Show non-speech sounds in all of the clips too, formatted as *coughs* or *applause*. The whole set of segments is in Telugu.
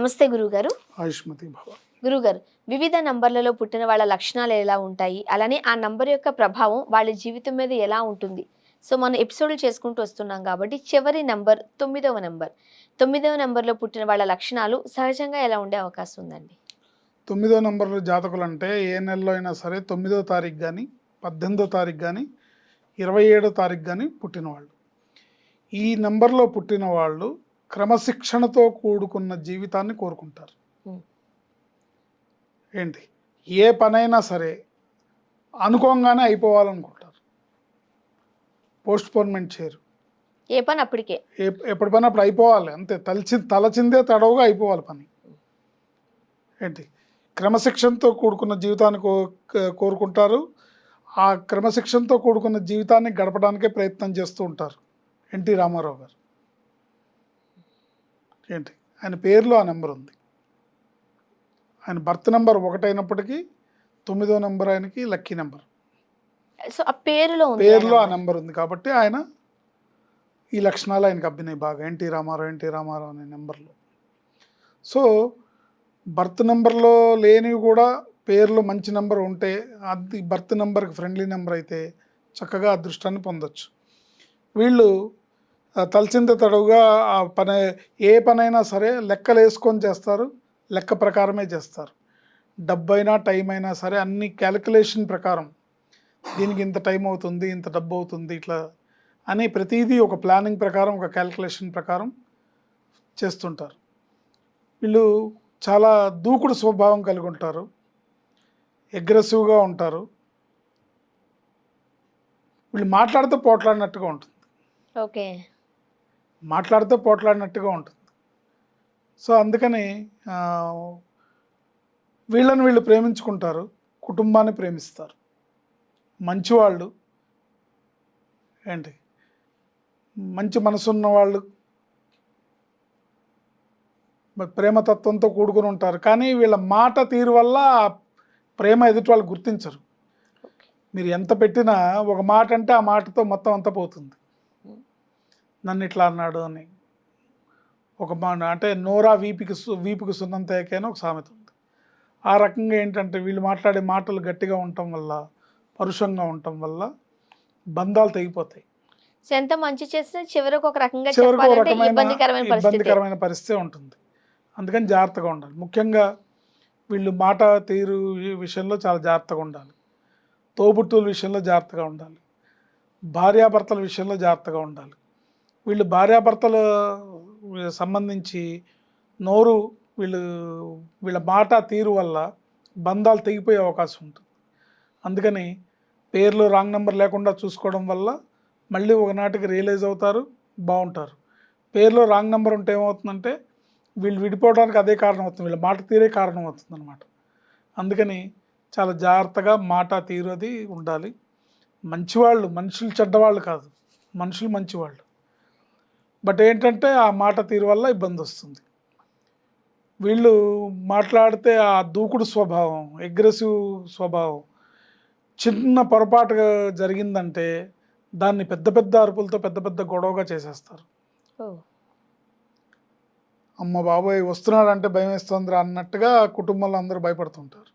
నమస్తే గురుగారు. ఆయుష్మతి భవ. గురుగారు వివిధ నంబర్లలో పుట్టిన వాళ్ళ లక్షణాలు ఎలా ఉంటాయి? అలానే ఆ నంబర్ యొక్క ప్రభావం వాళ్ళ జీవితం మీద ఎలా ఉంటుంది? సో మనం ఎపిసోడ్లు చేసుకుంటూ వస్తున్నాం కాబట్టి చివరి నంబర్ తొమ్మిదవ నంబర్. తొమ్మిదవ నంబర్లో పుట్టిన వాళ్ళ లక్షణాలు సహజంగా ఎలా ఉండే అవకాశం ఉందండి? తొమ్మిదో నంబర్లో జాతకులు అంటే ఏ నెలలో అయినా సరే తొమ్మిదో తారీఖు కానీ పద్దెనిమిదో తారీఖు కానీ ఇరవై ఏడో తారీఖు కానీ పుట్టిన వాళ్ళు ఈ నెంబర్లో పుట్టిన వాళ్ళు క్రమశిక్షణతో కూడుకున్న జీవితాన్ని కోరుకుంటారు. ఏంటి? ఏ పనైనా సరే అనుకోగానే అయిపోవాలనుకుంటారు. పోస్ట్ పోన్మెంట్ చేయరు. ఏ పని అప్పటికే? ఎప్- ఎప్పటి పని అప్పుడు అయిపోవాలి. అంతే. తలచి తలచిందే తడవుగా అయిపోవాలి పని. ఏంటి? క్రమశిక్షణతో కూడుకున్న జీవితాన్ని క- కోరుకుంటారు. ఆ క్రమశిక్షణతో కూడుకున్న జీవితాన్ని గడపడానికే ప్రయత్నం చేస్తూ ఉంటారు. ఎన్టీ రామారావు గారు. ఏంటి? ఆయన పేరులో ఆ నెంబర్ ఉంది. ఆయన బర్త్ నెంబర్ ఒకటైనప్పటికీ తొమ్మిదో నెంబర్ ఆయనకి లక్కీ నెంబర్. సో ఆ పేరులో పేరులో ఆ. నెంబర్ ఉంది కాబట్టి ఆయన ఈ లక్షణాలు ఆయనకు అబ్బినాయి బాగా. ఎన్టీ రామారావు ఎన్టీ రామారావు అనే నెంబర్లో. సో బర్త్ నెంబర్లో లేనివి కూడా పేర్లు మంచి నెంబర్ ఉంటే అది బర్త్ నెంబర్కి ఫ్రెండ్లీ నెంబర్ అయితే చక్కగా అదృష్టాన్ని పొందొచ్చు. వీళ్ళు తలచింత తడవుగా ఆ పని ఏ పనైనా సరే లెక్కలు వేసుకొని చేస్తారు. లెక్క ప్రకారమే చేస్తారు. డబ్బైనా టైం అయినా సరే అన్ని క్యాలిక్యులేషన్ ప్రకారం దీనికి ఇంత టైం అవుతుంది ఇంత డబ్బు అవుతుంది ఇట్లా అని ప్రతిదీ ఒక ప్లానింగ్ ప్రకారం ఒక క్యాలిక్యులేషన్ ప్రకారం చేస్తుంటారు. వీళ్ళు చాలా దూకుడు స్వభావం కలిగి ఉంటారు. అగ్రెసివ్గా ఉంటారు. వీళ్ళు మాట్లాడితే పోట్లాడినట్టుగా ఉంటుంది. ఓకే. మాట్లాడితే పోట్లాడినట్టుగా ఉంటుంది. సో అందుకని వీళ్ళని వీళ్ళు ప్రేమించుకుంటారు కుటుంబాన్ని ప్రేమిస్తారు. మంచివాళ్ళు ఏంటి? మంచి మనసున్న వాళ్ళు ప్రేమతత్వంతో కూడుకుని ఉంటారు. కానీ వీళ్ళ మాట తీరు వల్ల ప్రేమ ఎదుటి వాళ్ళు గుర్తించరు. మీరు ఎంత పెట్టినా ఒక మాట అంటే ఆ మాటతో మొత్తం అంతా పోతుంది. నన్ను ఇట్లా అన్నాడు అని. ఒక అంటే నోరా వీపికి వీపుకి సున్నంత ఏకైనా ఒక సామెత ఉంది. ఆ రకంగా ఏంటంటే వీళ్ళు మాట్లాడే మాటలు గట్టిగా ఉండటం వల్ల పరుషంగా ఉండటం వల్ల బంధాలు తెగిపోతాయి. ఎంత మంచి చేసినా చివరికి ఒక రకంగా ఇబ్బందికరమైన పరిస్థితి. ఉంటుంది. అందుకని జాగ్రత్తగా ఉండాలి. ముఖ్యంగా వీళ్ళు మాట తీరు విషయంలో చాలా జాగ్రత్తగా ఉండాలి. తోబుట్టుల విషయంలో జాగ్రత్తగా ఉండాలి. భార్యాభర్తల విషయంలో జాగ్రత్తగా ఉండాలి. వీళ్ళు భార్యాభర్తల సంబంధించి నోరు వీళ్ళు వీళ్ళ మాట తీరు వల్ల బంధాలు తెగిపోయే అవకాశం ఉంటుంది. అందుకని పేర్లు రాంగ్ నెంబర్ లేకుండా చూసుకోవడం వల్ల మళ్ళీ ఒకనాటికి రియలైజ్ అవుతారు బాగుంటారు. పేర్లో రాంగ్ నెంబర్ ఉంటే ఏమవుతుందంటే వీళ్ళు విడిపోవడానికి అదే కారణం అవుతుంది వీళ్ళ మాట తీరే కారణం అవుతుంది అనమాట అందుకని చాలా జాగ్రత్తగా మాట తీరు అది ఉండాలి. మంచివాళ్ళు మనుషులు చెడ్డవాళ్ళు కాదు మనుషులు మంచివాళ్ళు. బట్ ఏంటంటే ఆ మాట తీరు వల్ల ఇబ్బంది వస్తుంది. వీళ్ళు మాట్లాడితే ఆ దూకుడు స్వభావం అగ్రెసివ్ స్వభావం చిన్న పొరపాటు జరిగిందంటే దాన్ని పెద్ద పెద్ద అరుపులతో పెద్ద పెద్ద గొడవగా చేసేస్తారు. అమ్మ బాబోయ్ వస్తున్నాడంటే భయం వేస్తుందిరా అన్నట్టుగా కుటుంబంలో అందరూ భయపడుతుంటారు.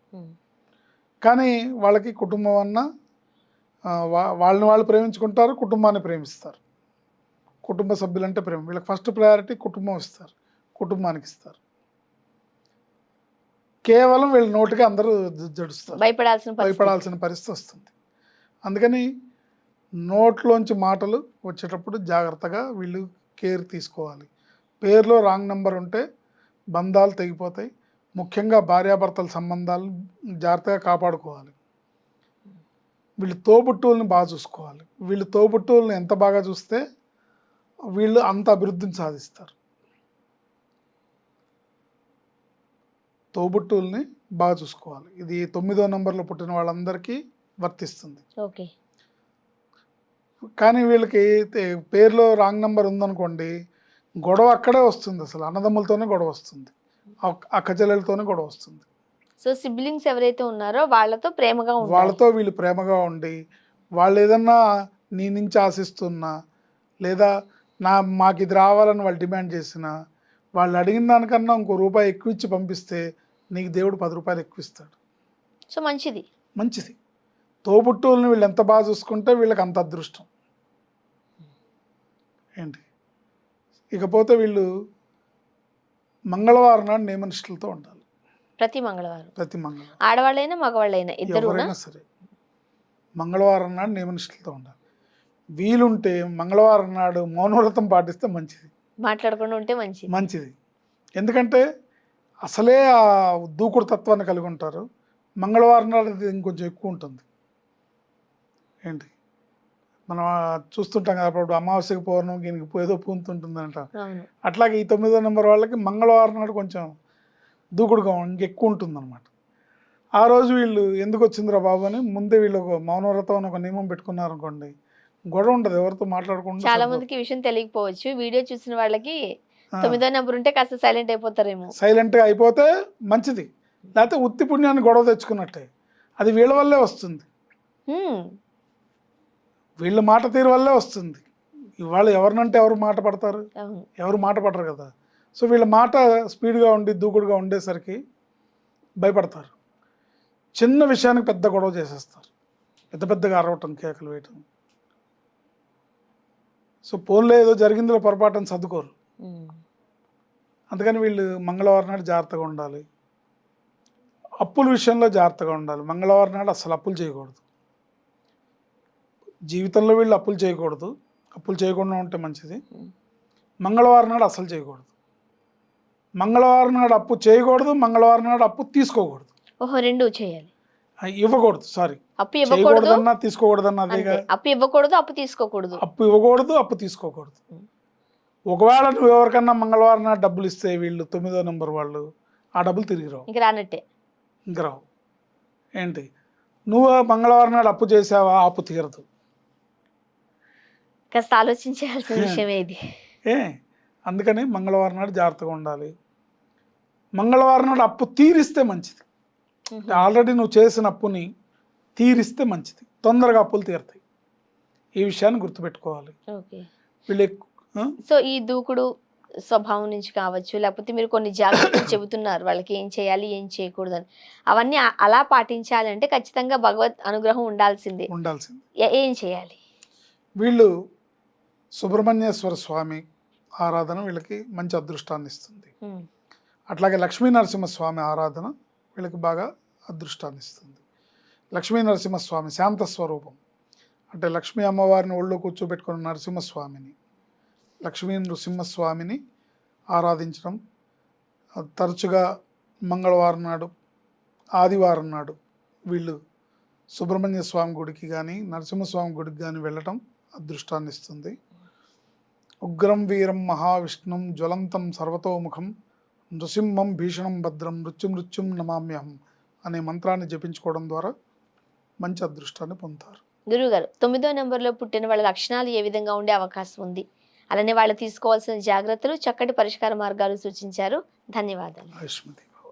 కానీ వాళ్ళకి కుటుంబం అన్న వాళ్ళని వాళ్ళు ప్రేమించుకుంటారు కుటుంబాన్ని ప్రేమిస్తారు. కుటుంబ సభ్యులంటే ప్రేమ. వీళ్ళకి ఫస్ట్ ప్రయారిటీ కుటుంబం ఇస్తారు. కుటుంబానికి ఇస్తారు. కేవలం వీళ్ళ నోటికి అందరూ జడుస్తారు. భయపడాల్సిన పరిస్థితి. భయపడాల్సిన పరిస్థితి వస్తుంది. అందుకని నోట్లోంచి మాటలు వచ్చేటప్పుడు జాగ్రత్తగా వీళ్ళు కేర్ తీసుకోవాలి. పేరులో రాంగ్ నెంబర్ ఉంటే బంధాలు తెగిపోతాయి. ముఖ్యంగా భార్యాభర్తల సంబంధాలు జాగ్రత్తగా కాపాడుకోవాలి. వీళ్ళు తోబుట్టువుల్ని బాగా చూసుకోవాలి. వీళ్ళు తోబుట్టువుల్ని ఎంత బాగా చూస్తే వీళ్ళు అంత అభివృద్ధిని సాధిస్తారు. తోబుట్టువుల్ని బాగా చూసుకోవాలి. ఇది తొమ్మిదో నెంబర్లో పుట్టిన వాళ్ళందరికీ వర్తిస్తుంది. ఓకే. కానీ వీళ్ళకి పేరులో రాంగ్ నెంబర్ ఉందనుకోండి గొడవ అక్కడే వస్తుంది అసలు. అన్నదమ్ములతోనే గొడవ వస్తుంది. అక్క- అక్క చెల్లెలతోనే గొడవ వస్తుంది. సో సిబ్లింగ్స్ ఎవరైతే ఉన్నారో వాళ్ళతో ప్రేమగా వాళ్ళతో వీళ్ళు ప్రేమగా ఉండి వాళ్ళు ఏదన్నా నీ నుంచి ఆశిస్తున్నా లేదా నా మాకు ఇది రావాలని వాళ్ళు డిమాండ్ చేసిన వాళ్ళు అడిగిన దానికన్నా ఇంకో రూపాయి ఎక్కువ ఇచ్చి పంపిస్తే నీకు దేవుడు పది రూపాయలు ఎక్కువ ఇస్తాడు. సో మంచిది. మంచిది. తోబుట్టువుల్ని వీళ్ళు ఎంత బాగా చూసుకుంటే వీళ్ళకి అంత అదృష్టం. ఏంటి? ఇకపోతే వీళ్ళు మంగళవారం నాడు నియమనిష్టలతో ఉండాలి. ప్రతి మంగళవారం. ప్రతి మంగళవారం. ఆడవాళ్ళైనా మగవాళ్ళైనా ఎవరైనా సరే. మంగళవారం నాడు నియమనిష్టలతో ఉండాలి. వీలుంటే మంగళవారం నాడు మౌనవ్రతం పాటిస్తే మంచిది. మాట్లాడకుండా ఉంటే మంచిది. మంచిది. ఎందుకంటే అసలే ఆ దూకుడు తత్వాన్ని కలిగి ఉంటారు. మంగళవారం నాడు ఇంకొంచెం ఎక్కువ ఉంటుంది. ఏంటి? మనం చూస్తుంటాం కదా అప్పుడు అమావాస్యకి పౌర్ణమి దీనికి ఏదో పూంతుంటుందంట అవును. అట్లాగే ఈ తొమ్మిదో నెంబర్ వాళ్ళకి మంగళవారం నాడు కొంచెం దూకుడుగా ఇంకెక్కువ ఉంటుంది అనమాట ఆ రోజు వీళ్ళు ఎందుకు వచ్చిందిరా బాబు అని ముందే వీళ్ళు ఒక మౌనవ్రతం అని ఒక నియమం పెట్టుకున్నారు అనుకోండి గొడవ ఉండదు ఎవరితో మాట్లాడకుండా చాలా. మందికి విషయం తెలియకపోవచ్చు. వీడియో చూసిన వాళ్ళకి. తొమ్మిదో నెంబర్ ఉంటే కాస్త సైలెంట్ అయిపోతారేమో. సైలెంట్గా అయిపోతే మంచిది. లేకపోతే ఉత్తి పుణ్యాన్ని గొడవ తెచ్చుకున్నట్టే. అది వీళ్ళ వల్లే వస్తుంది. వీళ్ళ మాట తీరు వల్లే వస్తుంది. ఇవాళ ఎవరినంటే ఎవరు మాట పడతారు? ఎవరు మాట పడరు కదా. సో వీళ్ళ మాట స్పీడ్గా ఉండి దూకుడుగా ఉండేసరికి భయపడతారు. చిన్న విషయానికి పెద్ద గొడవ చేసేస్తారు. పెద్ద పెద్దగా అరవటం కేకలు వేయటం. సో పోన్లే ఏదో జరిగిందిలో పొరపాటుని సర్దుకోరు. అందుకని వీళ్ళు మంగళవారం నాడు జాగ్రత్తగా ఉండాలి. అప్పుల విషయంలో జాగ్రత్తగా ఉండాలి. మంగళవారం నాడు అసలు అప్పులు చేయకూడదు. జీవితంలో వీళ్ళు అప్పులు చేయకూడదు. అప్పులు చేయకుండా ఉంటే మంచిది. మంగళవారం నాడు అసలు చేయకూడదు. మంగళవారం నాడు అప్పు చేయకూడదు మంగళవారం నాడు అప్పు తీసుకోకూడదు. ఓహో రెండు చేయాలి. ఇవ్వకూడదు సారీ. అప్పు ఇవ్వకూడదు. తీసుకోకూడదన్నా అంతే. అప్పు ఇవ్వకూడదు అప్పు తీసుకోకూడదు. అప్పు ఇవ్వకూడదు అప్పు తీసుకోకూడదు. ఒకవేళ నువ్వు ఎవరికన్నా మంగళవారం నాడు డబ్బులు ఇస్తే వీళ్ళు తొమ్మిదో నెంబర్ వాళ్ళు ఆ డబ్బులు తిరిగి రావు. ఇంక రానట్టే. ఇంక రావు. ఏంటి? నువ్వు మంగళవారం నాడు అప్పు చేసావా అప్పు తీరదు. కాస్త ఆలోచించాల్సిన విషయమే ఇది. ఏ? అందుకని మంగళవారం నాడు జాగ్రత్తగా ఉండాలి. మంగళవారం నాడు అప్పు తీరిస్తే మంచిది. ఆల్రెడీ నువ్వు చేసిన అప్పుని తీరిస్తే మంచిది. తొందరగా అప్పులు తీరుతాయి. ఈ విషయాన్ని గుర్తుపెట్టుకోవాలి. ఓకే. వీళ్ళు? సో ఈ దూకుడు స్వభావం నుంచి కావచ్చు లేకపోతే మీరు కొన్ని జాగ్రత్తలు *coughs* చెబుతున్నారు వాళ్ళకి ఏం చేయాలి ఏం చేయకూడదని. అవన్నీ ఆ- అలా పాటించాలి అంటే ఖచ్చితంగా భగవత్ అనుగ్రహం ఉండాల్సిందే. ఉండాల్సింది. ఏ- చేయాలి? వీళ్ళు సుబ్రహ్మణ్యేశ్వర స్వామి ఆరాధన వీళ్ళకి మంచి అదృష్టాన్ని ఇస్తుంది. అట్లాగే లక్ష్మీ నరసింహస్వామి ఆరాధన వీళ్ళకి బాగా అదృష్టాన్ని ఇస్తుంది. లక్ష్మీ నరసింహస్వామి శాంత స్వరూపం. అంటే లక్ష్మీ అమ్మవారిని ఒళ్ళో కూర్చోబెట్టుకున్న నరసింహస్వామిని. లక్ష్మీ నృసింహస్వామిని ఆరాధించడం. తరచుగా మంగళవారం నాడు ఆదివారం నాడు వీళ్ళు సుబ్రహ్మణ్య స్వామి గుడికి కానీ నరసింహస్వామి గుడికి కానీ వెళ్ళటం అదృష్టాన్ని ఇస్తుంది. ఉగ్రం వీరం మహావిష్ణుం జ్వలంతం సర్వతోముఖం నృసింహం భీషణం భద్రం మృత్యు మృత్యుం నమామ్యహం అనే మంత్రాన్ని జపించుకోవడం ద్వారా మంచి అదృష్టాన్ని పొందుతారు. గురువుగారు తొమ్మిదో నెంబర్లో పుట్టిన వాళ్ళ లక్షణాలు ఏ విధంగా ఉండే అవకాశం ఉంది? అలానే వాళ్ళు తీసుకోవాల్సిన జాగ్రత్తలు చక్కటి పరిష్కార మార్గాలు సూచించారు. ధన్యవాదాలు.